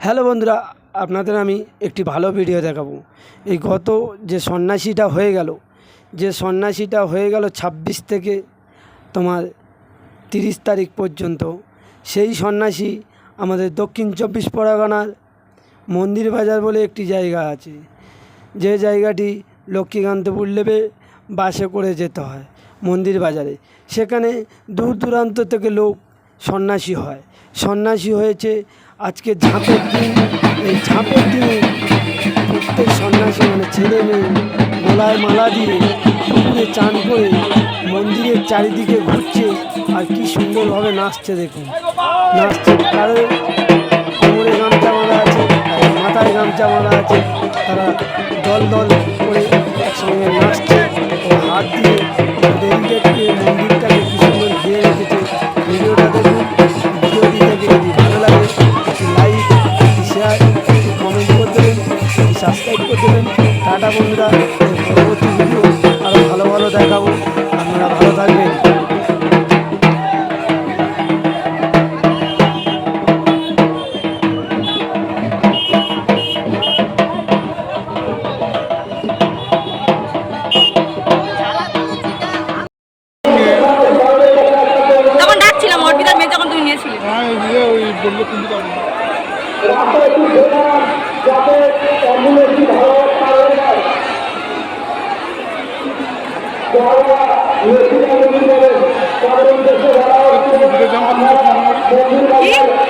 Hello বন্ধুরা, আপনাদের আমি একটি ভালো ভিডিও দেখাবো। এই গত যে সন্ন্যাসীটা হয়ে গেল, যে সন্ন্যাসীটা হয়ে গেল ছাব্বিশ থেকে তোমার তিরিশ তারিখ পর্যন্ত, সেই সন্ন্যাসী আমাদের দক্ষিণ চব্বিশ পরগনার মন্দির বাজার বলে একটি জায়গা আছে। যে জায়গাটি লক্ষ্মীকান্তপুর লেবে বাসে করে যেতে হয় মন্দির বাজারে। সেখানে দূর দূরান্ত থেকে লোক সন্ন্যাসী হয়। সন্ন্যাসী হয়েছে আজকে ঝাঁপের দিন, এই ঝাঁপের দিনে প্রত্যেক সন্ন্যাসী মানে ছেলে মেয়ে, গলায় মালা দিয়ে পুকুরে চান করে মন্দিরের চারিদিকে ঘুরছে, আর কি সুন্দরভাবে নাচছে দেখুন। নাচছে কারও কোমরে গামছা বাঁধা আছে মাথায় গামছা বাঁধা আছে, তারা দল দল করে একসঙ্গে নাচছে হাত দিয়ে একটি সাবস্ক্রাইব করে দেবেন। টাটা বন্ধুরা পরবর্তী ভিডিও আরও ভালো ভালো দেখাবো। আপনারা ভালো থাকবেন। তখন ডাকছিলাম অর্পিতার মেয়ে যখন তুই নিয়েছিলি হ্যাঁ ওই যে ওই বলল কিন্তু পারব না। ভিডিও জাম